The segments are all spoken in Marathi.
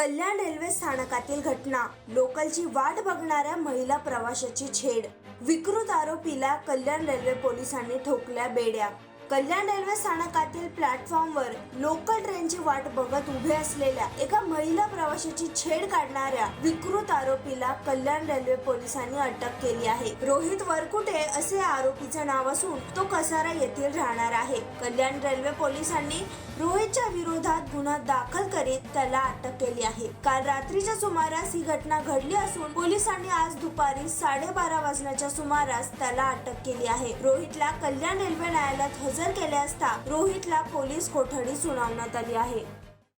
कल्याण रेल्वे स्थानकातील घटना. लोकलची वाट बघणाऱ्या महिला प्रवाशाची छेड. विकृत आरोपीला कल्याण रेल्वे पोलिसांनी ठोकल्या बेड्या. कल्याण रेल्वे स्थानकातील प्लॅटफॉर्मवर लोकल ट्रेनची वाट बघत उभे असलेल्या एका महिला प्रवाशाची छेड काढणाऱ्या विकृत आरोपीला कल्याण रेल्वे पोलिसांनी अटक केली आहे. रोहित वरकुटे असे आरोपीचं नाव असून तो कसारा येथील राहणार आहे. कल्याण रेल्वे पोलिसांनी रोहितच्या विरोधात गुन्हा दाखल करीत त्याला अटक केली आहे. काल रात्रीच्या सुमारास ही घटना घडली असून पोलिसांनी आज दुपारी साडेबारा वाजण्याच्या सुमारास त्याला अटक केली आहे. रोहितला कल्याण रेल्वे न्यायालयात हजर केले असता रोहितला पोलीस कोठडी सुनावण्यात आली आहे.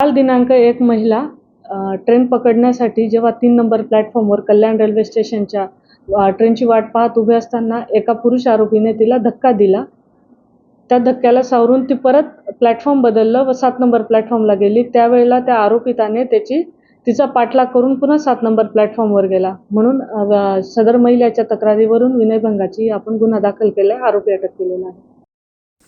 काल दिनांक एक महिला ट्रेन पकडण्यासाठी जेव्हा तीन नंबर प्लॅटफॉर्मवर कल्याण रेल्वे स्टेशनच्या ट्रेनची वाट पाहत उभे असताना एका पुरुष आरोपीने तिला धक्का दिला. त्या धक्क्याला सावरून ती परत प्लॅटफॉर्म बदललं व सात नंबर प्लॅटफॉर्मला गेली. त्यावेळेला त्या आरोपिताने त्याची तिचा पाठलाग करून पुन्हा सात नंबर प्लॅटफॉर्मवर गेला. म्हणून सदर महिलेच्या तक्रारीवरून विनयभंगाची आपण गुन्हा दाखल केला आरोपी अटक केलेला आहे.